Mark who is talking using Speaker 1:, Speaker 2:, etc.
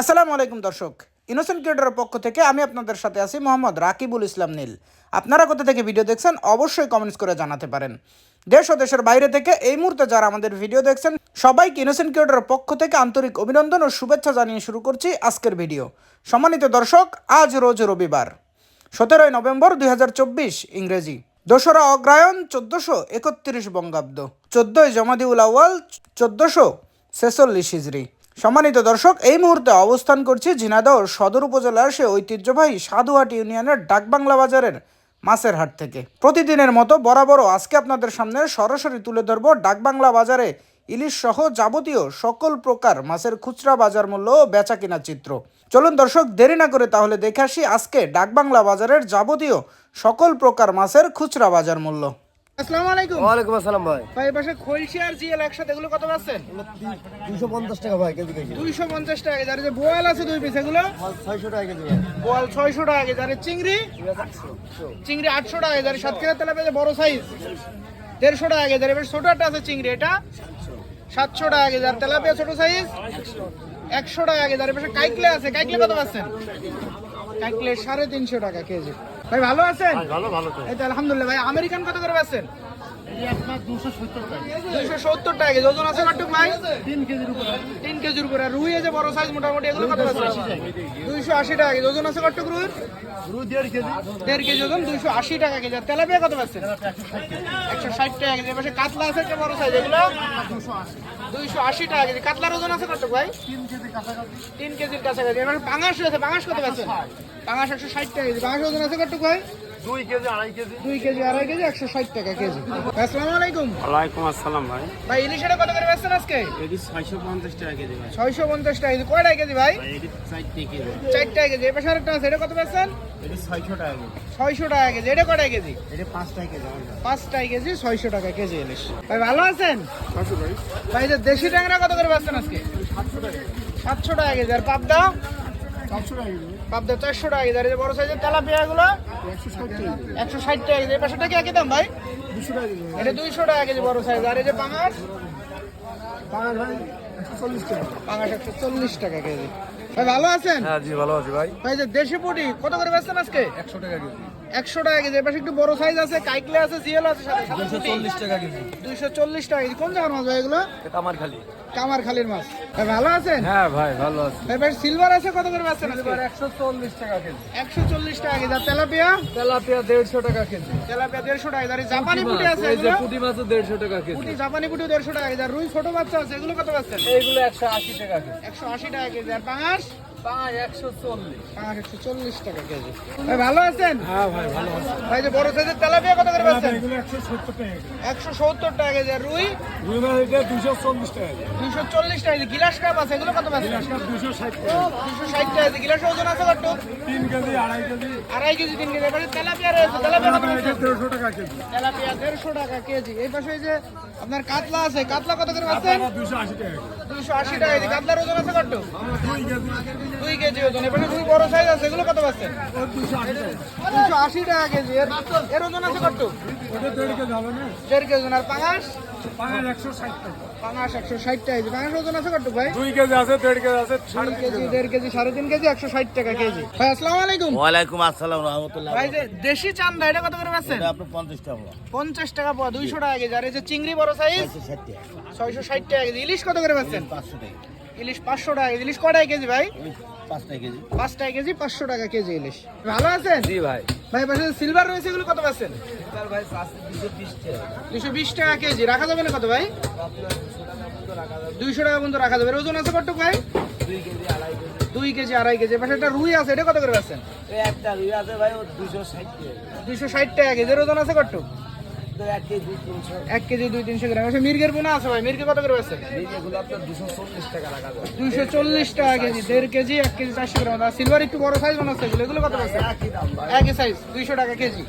Speaker 1: আসসালামু আলাইকুম দর্শক। ইনোসেন্ট ক্রিয়েটরের পক্ষ থেকে আমি আপনাদের সাথে আছি মোহাম্মদ রাকিবুল ইসলাম নীল। আপনারা কোথা থেকে ভিডিও দেখছেন অবশ্যই কমেন্টস করে জানাতে পারেন। দেশ ও দেশের বাইরে থেকে এই মুহূর্তে যারা আমাদের ভিডিও দেখছেন, সবাইকে ইনোসেন্ট ক্রিয়েটরের পক্ষ থেকে আন্তরিক অভিনন্দন ও শুভেচ্ছা জানিয়ে শুরু করছি আজকের ভিডিও। সম্মানিত দর্শক, আজ রোজ রবিবার, সতেরোই নভেম্বর দুই হাজার চব্বিশ, ইংরেজি। দোসরা অগ্রায়ণ চোদ্দশো একত্রিশ বঙ্গাব্দ, চোদ্দই জমাদিউল আউয়াল চোদ্দশো ছেচল্লিশ হিজড়ি সম্মানিত দর্শক, এই মুহূর্তে অবস্থান করছি ঝিনাইদহ সদর উপজেলার সে ঐতিহ্যবাহী সাধুহাট ইউনিয়নের ডাকবাংলা বাজারের মাছের হাট থেকে। প্রতিদিনের মতো বরাবরও আজকে আপনাদের সামনে সরাসরি তুলে ধরব ডাকবাংলা বাজারে ইলিশ সহ যাবতীয় সকল প্রকার মাছের খুচরা বাজার মূল্য বেচা কিনা চিত্র। চলুন দর্শক, দেরি না করে তাহলে দেখে আসি আজকে ডাকবাংলা বাজারের যাবতীয় সকল প্রকার মাছের খুচরা বাজার মূল্য। আসসালামু আলাইকুম।
Speaker 2: ওয়ালাইকুম আসসালাম ভাই।
Speaker 1: ভাই পাশে খলসি আর জিএল একসাথে এগুলো কত পাচ্ছেন?
Speaker 2: দুশো টাকা ভাই কেজি কেজি।
Speaker 1: দুইশো পঞ্চাশ টাকা যার যে বোয়াল আছে দুই পিস এগুলো?
Speaker 2: ছয়শো টাকা কেজি
Speaker 1: বোয়াল ছয়শো টাকা যার চিংড়ি? চিংড়ি আটশো টাকা যার সাত কেজি তেলা বড় সাইজ দেড়শো টাকা যার এবার ছোট একটা আছে চিংড়ি এটা? সাতশো টাকা যার তেলাপিয়া ছোট সাইজ একশো টাকা যার কাইকলে আছে। কাইকলে কত পাচ্ছেন? কাইকলে সাড়ে তিনশো টাকা কেজি। ভাই ভালো আছেন?
Speaker 2: ভালো ভালো
Speaker 1: এই তো আলহামদুলিল্লাহ ভাই আমেরিকান কত করে
Speaker 2: আপনার দুশো সত্তর টাকা।
Speaker 1: কেজি ওজন আছে কটুক ভাই?
Speaker 2: তিন কেজির উপরে।
Speaker 1: তিন কেজির উপরে। রুই আছে বড় সাইজ মোটামুটি এগুলো কত পাচ্ছেন দুইশো আশি টাকা কেজি। ওজন আছে কটুক রুই
Speaker 2: রুই দেড় কেজি।
Speaker 1: দেড় কেজি ওজন দুইশো আশি টাকা কেজি। আর তেলাপিয়া কত পাচ্ছেন একশো ষাট টাকা কেজি। এবার কাতলা আছে একটা বড় সাইজ এগুলো? দুইশো আশি টাকা কেজি। কাতলার ওজন আছে কত ভাই?
Speaker 2: তিন কেজি কাছাকাছি।
Speaker 1: তিন কেজির কাছাকাছি। এবার পাঙাশ আছে পাঙাশ কত পাচ্ছেন পাঙাশ একশো ষাট টাকা কেজি। পাঙাশ ওজন আছে কত ভাই?
Speaker 2: দুই কেজি আড়াই কেজি।
Speaker 1: দুই কেজি আড়াই কেজি একশো ষাট টাকা কেজি। আসসালামু আলাইকুম।
Speaker 2: ওয়ালাইকুম আসসালাম ভাই।
Speaker 1: ভাই ইলিশের কত করে বেচছেন আজকে?
Speaker 2: এটি ছয়শো পঞ্চাশ টাকা কেজি ভাই।
Speaker 1: ছয়শো পঞ্চাশ টাকা কেজি। কয়টা কেজি ভাই?
Speaker 2: এটি চারটে কেজি।
Speaker 1: চারটা কেজি। আরেকটা আছে এটা কত বেচছেন?
Speaker 2: এটি ছয়শো টাকা কেজি।
Speaker 1: ছয়শো টাকা কেজি। এটা কয়টা কেজি?
Speaker 2: এটি পাঁচটা কেজি
Speaker 1: কেজি ছয়শো টাকা কেজি ইলিশ। ভাই ভালো আছেন?
Speaker 2: ভাই।
Speaker 1: ভাই যে দেশি ট্যাংরা কত করে পাচ্ছেন আজকে?
Speaker 2: সাতশো টাকা
Speaker 1: সাতশো টাকা কেজি। আর পাবদা?
Speaker 2: চারশো টাকা কেজি।
Speaker 1: পাবদা চারশো টাকা কেজি আর এই যে বড় সাইজের তেলাপিয়া গুলো
Speaker 2: একশো ষাট টাকা কেজি
Speaker 1: একশো ষাট টাকা কেজি এই পাশেটা কি একই দাম ভাই?
Speaker 2: দুশো টাকা কেজি।
Speaker 1: এটা দুইশো টাকা কেজি বড় সাইজ আর এই যে পাঙাশ?
Speaker 2: পাঁচ ভাই একশো চল্লিশ টাকা।
Speaker 1: পাঙাশ একশো চল্লিশ টাকা কেজি। ভাই ভালো আছেন?
Speaker 2: হ্যাঁ জি ভালো আছি ভাই।
Speaker 1: ভাই যে দেশি পুটি কত করে বেচছেন আজকে?
Speaker 2: একশো টাকা কেজি।
Speaker 1: একশো টাকা কেজি এবার একটু বড় সাইজ আছে কাইকলে আছে জিএল আছে
Speaker 2: দুশো চল্লিশ টাকা কেজি
Speaker 1: দুইশো চল্লিশ টাকা কেজি কোন জায়গার মাছ ভাই এগুলো
Speaker 2: এটা আমার খালি
Speaker 1: কামার খালির মাছ ভাই ভালো আছেন
Speaker 2: হ্যাঁ ভাই ভালো আছি
Speaker 1: ভাই সিলভার আছে কত করে আজকে
Speaker 2: একশো চল্লিশ টাকা কেজি
Speaker 1: একশো চল্লিশ টাকা কেজি আর তেলাপিয়া
Speaker 2: তেলাপিয়া দেড়শো টাকা কেজি
Speaker 1: তেলাপিয়া দেড়শো টাকা আর জাপানি পুটি আছে
Speaker 2: এই যে
Speaker 1: এগুলো?
Speaker 2: পুঁটি মাছও দেড়শো টাকা কেজি
Speaker 1: পুটি জাপানি পুটি দেড়শো টাকা কেজি আর রুই ছোট বাচ্চা আছে এগুলো কত পাচ্ছেন
Speaker 2: এইগুলো একশো আশি টাকা কেজি
Speaker 1: একশো আশি টাকা কেজি আর পাঙাশ
Speaker 2: পাঁচ একশো চল্লিশ
Speaker 1: পাঙাশ চল্লিশ টাকা কেজি ভাই ভালো আছেন
Speaker 2: হ্যাঁ ভাই ভালো আছে
Speaker 1: ভাই যে বড় সাইজের তেলাপিয়া কত করে পাচ্ছেন
Speaker 2: একশো সত্তর টাকা কেজি
Speaker 1: আর রুই
Speaker 2: দুশো চল্লিশ টাকা
Speaker 1: দুশো চল্লিশ টাকা গিলাস কাপ আছে এগুলো কত পাচ্ছেন
Speaker 2: দুশো ষাট টাকা
Speaker 1: গিলাস ওজন আছে কত
Speaker 2: তিন কেজি আড়াই কেজি
Speaker 1: আড়াই কেজি তিন কেজি এবারে তেলাপিয়া রয়েছে তেলাপিয়া কত
Speaker 2: দেড়শো টাকা কেজি
Speaker 1: তেলাপিয়া দেড়শো টাকা কেজি এই পাশে এই যে আপনার কাতলা আছে কাতলা কত করে পাচ্ছেন
Speaker 2: দুশো আশি টাকা
Speaker 1: দুশো আশি টাকা কাতলার ওজন আছে কত
Speaker 2: দুই কেজি
Speaker 1: দুই কেজি ওজন। এবারে দুই বড় সাইজ আছে এগুলো কত পাচ্ছেন
Speaker 2: দুশো আশি টাকা
Speaker 1: কেজি। এর ওজন আছে কত?
Speaker 2: দেড় কেজি
Speaker 1: দেড় কেজি ওজন। আর পাঙাশ?
Speaker 2: একশো ষাট
Speaker 1: পাঙাশ একশো ষাট টাকা কেজি। পাঙাশ ওজন আছে কত ভাই?
Speaker 2: দুই কেজি আছে দেড় কেজি আছে
Speaker 1: দুই কেজি দেড় কেজি সাড়ে তিন কেজি একশো ষাট টাকা কেজি। ভাই আসসালামু আলাইকুম।
Speaker 3: ওয়ালাইকুম আসসালাম রহমতুল্লাহ
Speaker 1: ভাই যে দেশি চান্দা এটা কত করে পাচ্ছেন?
Speaker 3: আপনি পঞ্চাশ টাকা
Speaker 1: পঞ্চাশ টাকা পাওয়া দুইশো টাকা কেজি। আর এই যে চিংড়ি বড় সাইজ ছয়শো ষাট টাকা কেজি। ইলিশ কত করে পাচ্ছেন?
Speaker 3: পাঁচশো টাকা।
Speaker 1: ইলিশ পাঁচশো টাকা ইলিশ কটাই কেজি ভাই?
Speaker 3: ওই কেজি।
Speaker 1: পাঁচশো টাকা কেজি ইলিশ। ভালো আছেন?
Speaker 2: জি ভাই।
Speaker 1: ভাই পাশে সিলভার রয়েছে এগুলো কত পাচ্ছেন?
Speaker 2: দুশো বিশ টাকা
Speaker 1: কেজি। রাখা যাবে না কত ভাই? দুইশো টাকা পর্যন্ত রাখা যাবে। ওজন আছে কত ভাই?
Speaker 2: দুই কেজি আড়াই কেজি।
Speaker 1: পাশে একটা রুই আছে এটা কত করে পাচ্ছেন?
Speaker 2: একটা রুই আছে ভাই দুশো ষাট
Speaker 1: দুইশো ষাট টাকা কেজি। ওজন আছে
Speaker 2: তো এক কেজি
Speaker 1: দুই তিনশো। গ্রাম। মির্গের পোনা আছে ভাই? মির্গে কত করে
Speaker 2: চল্লিশ টাকা
Speaker 1: দুইশো চল্লিশ টাকা কেজি দেড় কেজি এক কেজি চারশো গ্রাম। আর সিলভার একটু বড় সাইজ মনে হচ্ছে এগুলো। কত
Speaker 2: ভাই।
Speaker 1: একই সাইজ দুইশো টাকা কেজি।